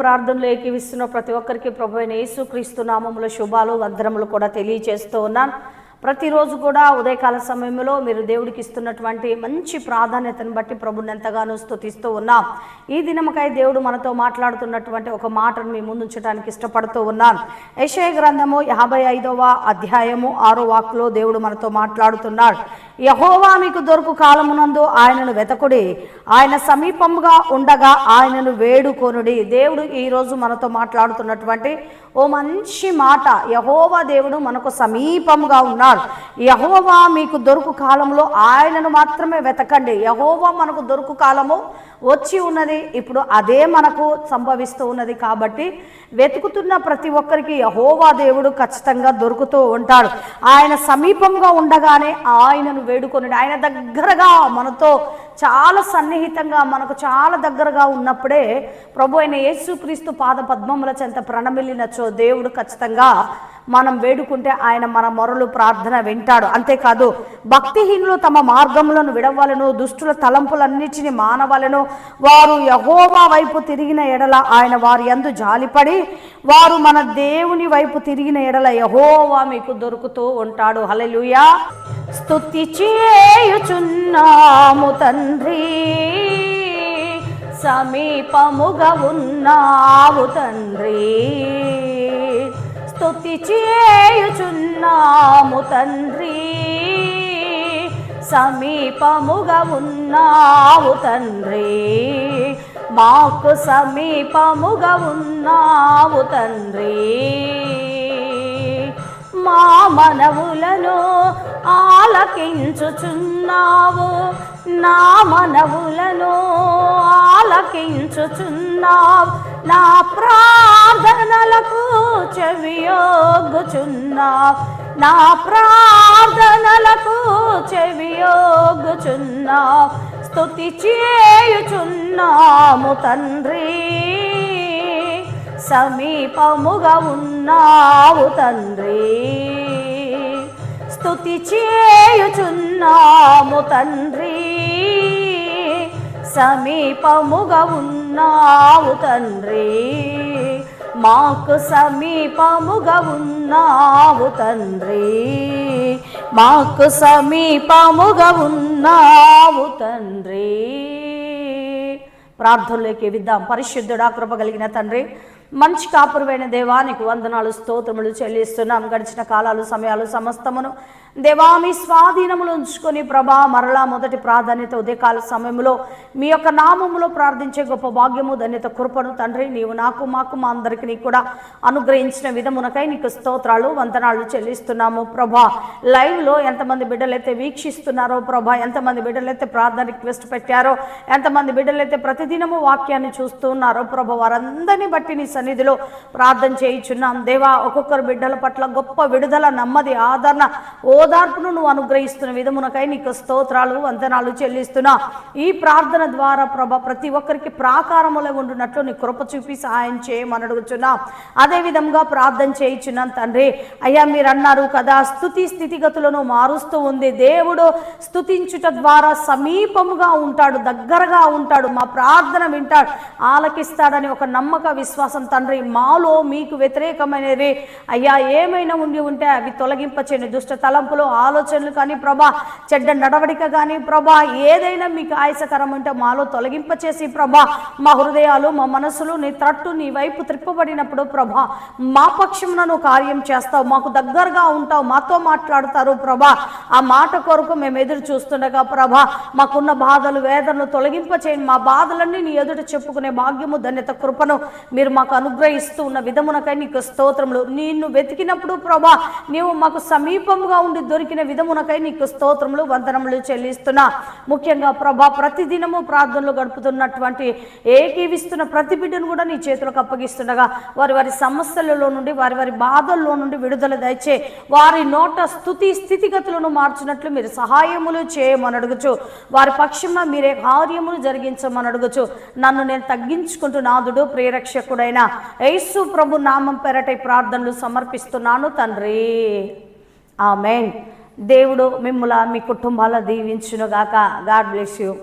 ప్రార్థనలు ఏకీవిస్తున్న ప్రతి ఒక్కరికి ప్రభు అయిన యేసుక్రీస్తు నామముల శుభాలు వందనములు కూడా తెలియజేస్తూ ఉన్నాను. ప్రతిరోజు కూడా ఉదయకాల సమయంలో మీరు దేవుడికి ఇస్తున్నటువంటి మంచి ప్రాధాన్యతను బట్టి ప్రభుని ఎంతగానో స్తుతిస్తూ ఉన్నాం. ఈ దినమకై దేవుడు మనతో మాట్లాడుతున్నటువంటి ఒక మాటను మీ ముందుంచడానికి ఇష్టపడుతూ ఉన్నాను యశయ గ్రంథము యాభై ఐదవ అధ్యాయము ఆరో వాక్లో దేవుడు మనతో మాట్లాడుతున్నాడు. యహోవా మీకు దొరుకు కాలమునందు ఆయనను వెతకుడి. ఆయన సమీపముగా ఉండగా ఆయనను వేడుకొనుడి. దేవుడు ఈరోజు మనతో మాట్లాడుతున్నటువంటి ఓ మంచి మాట. యహోవా దేవుడు మనకు సమీపముగా ఉన్నాడు యహోవా మీకు దొరుకు కాలంలో ఆయనను మాత్రమే వెతకండి. యహోవా మనకు దొరుకు కాలము వచ్చి ఉన్నది. ఇప్పుడు అదే మనకు సంభవిస్తూ ఉన్నది కాబట్టి వెతుకుతున్న ప్రతి ఒక్కరికి యహోవా దేవుడు ఖచ్చితంగా దొరుకుతూ ఉంటాడు. ఆయన సమీపంగా ఉండగానే ఆయనను వేడుకొని ఆయన దగ్గరగా మనతో చాలా సన్నిహితంగా మనకు చాలా దగ్గరగా ఉన్నప్పుడే ప్రభు అయిన యేసుక్రీస్తు పాద పద్మముల చెంత ప్రణమిల్లినచో దేవుడు ఖచ్చితంగా మనం వేడుకుంటే ఆయన మన మొరలు ప్రార్థన వింటాడు. అంతేకాదు భక్తిహీనులు తమ మార్గములను విడవలను దుష్టుల తలంపులన్నిటిని మానవలను వారు యహోవా వైపు తిరిగిన ఎడల ఆయన వారి యందు జాలిపడి వారు మన దేవుని వైపు తిరిగిన ఎడల యహోవా మీకు దొరుకుతూ ఉంటాడు. హలెలుయా స్తుతి చేయుచున్నాము తండ్రి. సమీపముగా ఉన్నావు తండ్రి. స్తుతి చేయుచున్నాము తండ్రి. సమీపముగా ఉన్నావు తండ్రి. మాకు సమీపముగా ఉన్నావు తండ్రి. మా మనవులను ఆలకించుచున్నావు. నా మనవులను ఆలకించుచున్నావు. నా ప్ర చెవియోగుచున్నా. నా ప్రార్థనలకు చెవియోగుచున్నా. స్తుతి చేయుచున్నాము తండ్రి. సమీపముగా ఉన్నావు తండ్రి. స్తుతి చేయుచున్నాము తండ్రి. సమీపముగా ఉన్నావు తండ్రి. మాకు సమీపముగా ఉన్నావు తండ్రి. మాకు సమీపముగా ఉన్నావు తండ్రి. ప్రార్థనలోకి విద్దాం. పరిశుద్ధుడా కృప కలిగిన తండ్రి మంచి కాపురమైన దేవానికి వందనాలు స్తోత్రములు చెల్లిస్తున్నాం. గడిచిన కాలాలు సమయాలు సమస్తమును దేవా మీ స్వాధీనములు ఉంచుకొని ప్రభా మరలా మొదటి ప్రాధాన్యత ఉదయకాల సమయంలో మీ యొక్క నామములో ప్రార్థించే గొప్ప భాగ్యము ధన్యత కృపను తండ్రి నీవు నాకు మాకు మా అందరికీ కూడా అనుగ్రహించిన విధమునకై నీకు స్తోత్రాలు వందనాలు చెల్లిస్తున్నాము ప్రభా. లైవ్లో ఎంతమంది బిడ్డలైతే వీక్షిస్తున్నారో ప్రభా ఎంతమంది బిడ్డలైతే ప్రార్థన రిక్వెస్ట్ పెట్టారో ఎంతమంది బిడ్డలైతే ప్రతిదినము వాక్యాన్ని చూస్తున్నారో ప్రభా వారందరినీ బట్టి నీ సన్నిధిలో ప్రార్థన చేయించున్నాం. దేవా ఒక్కొక్కరు బిడ్డల పట్ల గొప్ప విడుదల నెమ్మది ఆదరణ ఓదార్పును నువ్వు అనుగ్రహిస్తున్న విధమునకై నీకు స్తోత్రాలు వందనాలు చెల్లిస్తున్నా. ఈ ప్రార్థన ద్వారా ప్రభ ప్రతి ఒక్కరికి ప్రాకారములో ఉండునట్లు నీ కృప చూపి సహాయం చేయమని అడుగుచున్నా. అదే విధంగా ప్రార్థన చేయించున్నాం తండ్రి. అయ్యా మీరు అన్నారు కదా స్థుతి స్థితిగతులను మారుస్తూ ఉంది. దేవుడు స్థుతించుట ద్వారా సమీపముగా ఉంటాడు దగ్గరగా ఉంటాడు మా ప్రార్థన వింటాడు ఆలకిస్తాడని ఒక నమ్మక విశ్వాసం తండ్రి మాలో మీకు వ్యతిరేకమైనవి అయ్యా ఏమైనా ఉండి ఉంటే అవి తొలగింపచేయండి. దుష్ట తలంపులు ఆలోచనలు కానీ ప్రభా చెడ్డ నడవడిక కానీ ప్రభా ఏదైనా మీకు ఆయాసకరం ఉంటే మాలో తొలగింపచేసి ప్రభా మా హృదయాలు మా మనసులు నీ తట్టు నీ వైపు త్రిప్పబడినప్పుడు ప్రభా మా పక్షమున నువ్వు కార్యం చేస్తావు. మాకు దగ్గరగా ఉంటావు. మాతో మాట్లాడతారు ప్రభా. ఆ మాట కొరకు మేము ఎదురు చూస్తుండగా ప్రభా మాకున్న బాధలు వేదనలు తొలగింపచేయండి. మా బాధలన్నీ నీ ఎదుట చెప్పుకునే భాగ్యము ధన్యత కృపను మీరు మాకు అనుగ్రహిస్తూ ఉన్న విధమునకై నీకు స్తోత్రములు. నిన్ను వెతికినప్పుడు ప్రభా నీవు మాకు సమీపముగా ఉండి దొరికిన విధమునకై నీకు స్తోత్రములు వందనములు చెల్లిస్తున్నా. ముఖ్యంగా ప్రభా ప్రతిదినము ప్రార్థనలు గడుపుతున్నటువంటి ఏకీవిస్తున్న ప్రతి బిడ్డను కూడా నీ చేతులకు అప్పగిస్తుండగా వారి వారి సమస్యలలో నుండి వారి వారి బాధల్లో నుండి విడుదల దయచే వారి నోట స్థుతి స్థితిగతులను మార్చినట్లు మీరు సహాయములు చేయమని అడుగుచు. వారి పక్షంలో మీరే కార్యములు జరిగించమని అడుగుచు. నన్ను నేను తగ్గించుకుంటూ నాదుడు ప్రేరక్షకుడైన యేసు ప్రభు నామం పెరటై ప్రార్థనలు సమర్పిస్తున్నాను తండ్రి. ఆమెన్. దేవుడు మిమ్మల మీ కుటుంబాల దీవించునుగాక. God bless you.